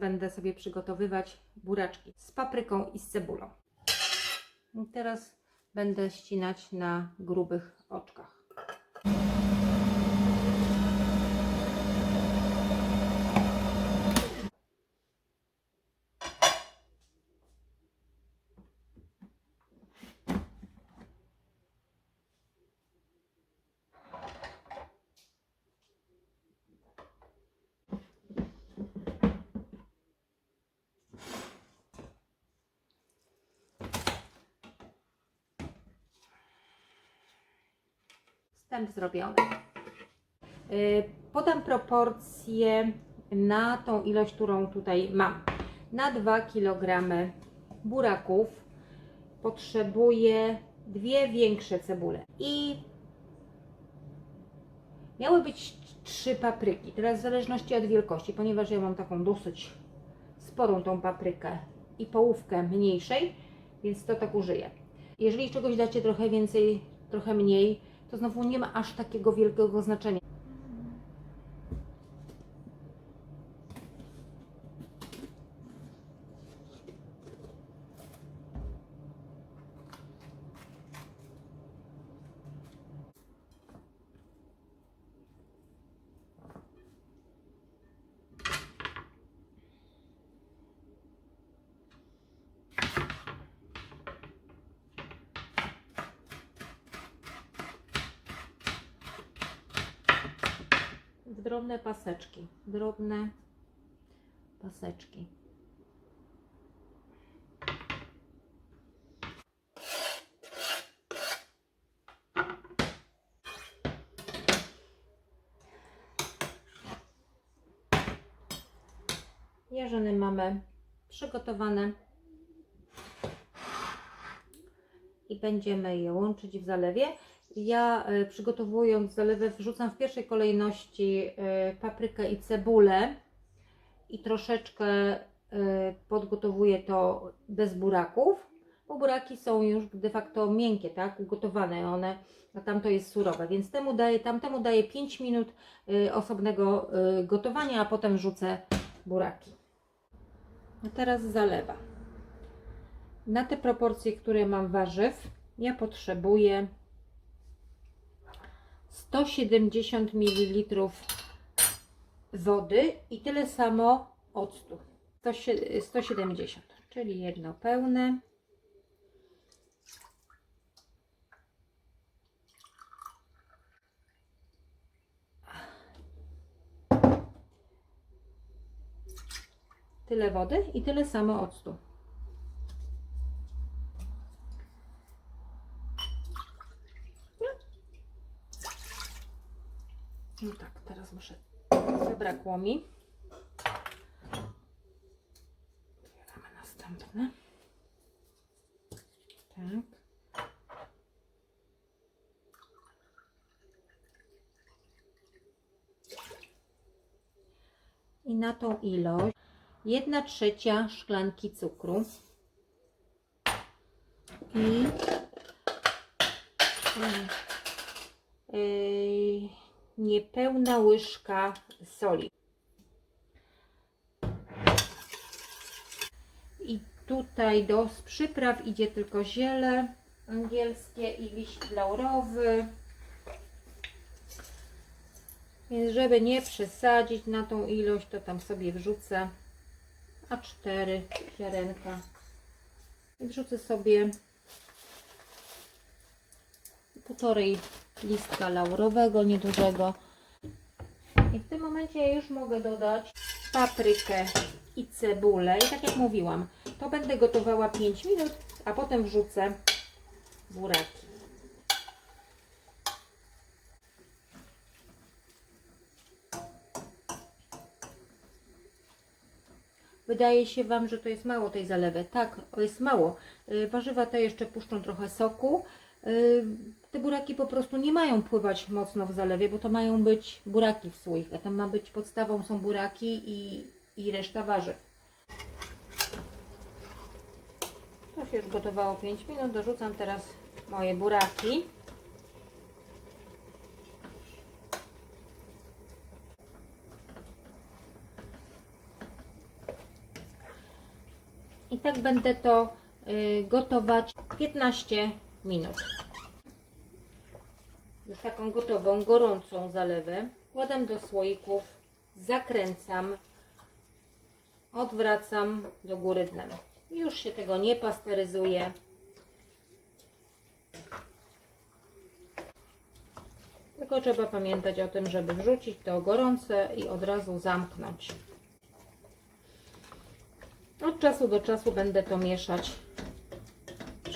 będę sobie przygotowywać buraczki z papryką i z cebulą. I teraz będę ścinać na grubych oczkach. Wstęp zrobiony. Y, Podam proporcje na tą ilość, którą tutaj mam. Na 2 kg buraków potrzebuję dwie większe cebule i miały być trzy papryki. Teraz w zależności od wielkości, ponieważ ja mam taką dosyć sporą tą paprykę i połówkę mniejszej, więc to tak użyję. Jeżeli czegoś dacie trochę więcej, trochę mniej, to znowu nie ma aż takiego wielkiego znaczenia. Drobne paseczki. Drobne paseczki. Jarzyny mamy przygotowane i będziemy je łączyć w zalewie. Ja e, przygotowując zalewę wrzucam w pierwszej kolejności e, paprykę i cebulę i troszeczkę e, podgotowuję to bez buraków, bo buraki są już de facto miękkie, tak, ugotowane, one, a tamto jest surowe, więc temu daję, tamtemu daję 5 minut osobnego gotowania, a potem wrzucę buraki. A teraz zalewa. Na te proporcje, które mam warzyw, ja potrzebuję 170 ml wody i tyle samo octu. 100 170, czyli jedno pełne. Tyle wody i tyle samo octu. No tak, teraz muszę. Zabrakło mi. Otwieramy następne. Tak. I na tą ilość 1 trzecia szklanki cukru i yy, niepełna łyżka soli. I tutaj do przypraw idzie tylko ziele angielskie i liść laurowy. Więc żeby nie przesadzić na tą ilość, to tam sobie wrzucę A4 ziarenka. I wrzucę sobie półtorej listka laurowego, niedużego. I w tym momencie już mogę dodać paprykę i cebulę. I tak jak mówiłam, to będę gotowała 5 minut, a potem wrzucę buraki. Wydaje się Wam, że to jest mało tej zalewy. Tak, jest mało. Y, Warzywa te jeszcze puszczą trochę soku. Y, Te buraki po prostu nie mają pływać mocno w zalewie, bo to mają być buraki w słoikach. Tam ma być podstawą są buraki i, i reszta warzyw. To się już gotowało 5 minut. Dorzucam teraz moje buraki. I tak będę to y, gotować 15 minut. Już taką gotową, gorącą zalewę wkładam do słoików, zakręcam, odwracam do góry dnem. Już się tego nie pasteryzuje. Tylko trzeba pamiętać o tym, żeby wrzucić to gorące i od razu zamknąć. Od czasu do czasu będę to mieszać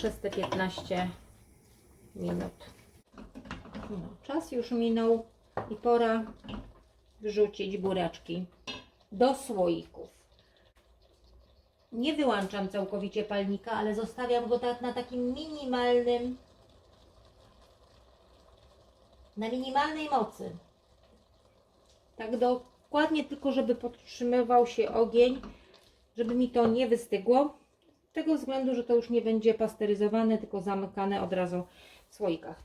przez te 15 minut. No, czas już minął i pora wrzucić buraczki do słoików. Nie wyłączam całkowicie palnika, ale zostawiam go tak na takim minimalnym na minimalnej mocy. Tak dokładnie tylko, żeby podtrzymywał się ogień, żeby mi to nie wystygło. Tego względu, że to już nie będzie pasteryzowane, tylko zamykane od razu w słoikach.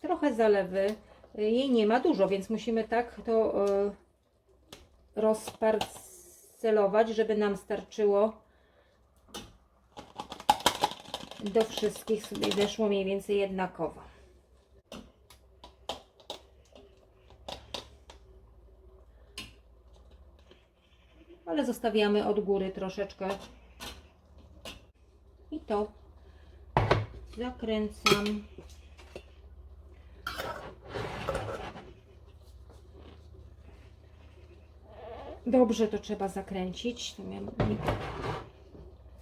Trochę zalewy, jej nie ma dużo, więc musimy tak to e, rozparcelować, żeby nam starczyło do wszystkich sobie weszło mniej więcej jednakowo. Ale zostawiamy od góry troszeczkę. I to zakręcam. Dobrze to trzeba zakręcić.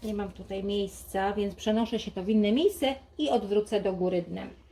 Nie mam tutaj miejsca, więc przenoszę się to w inne miejsce i odwrócę do góry dnem.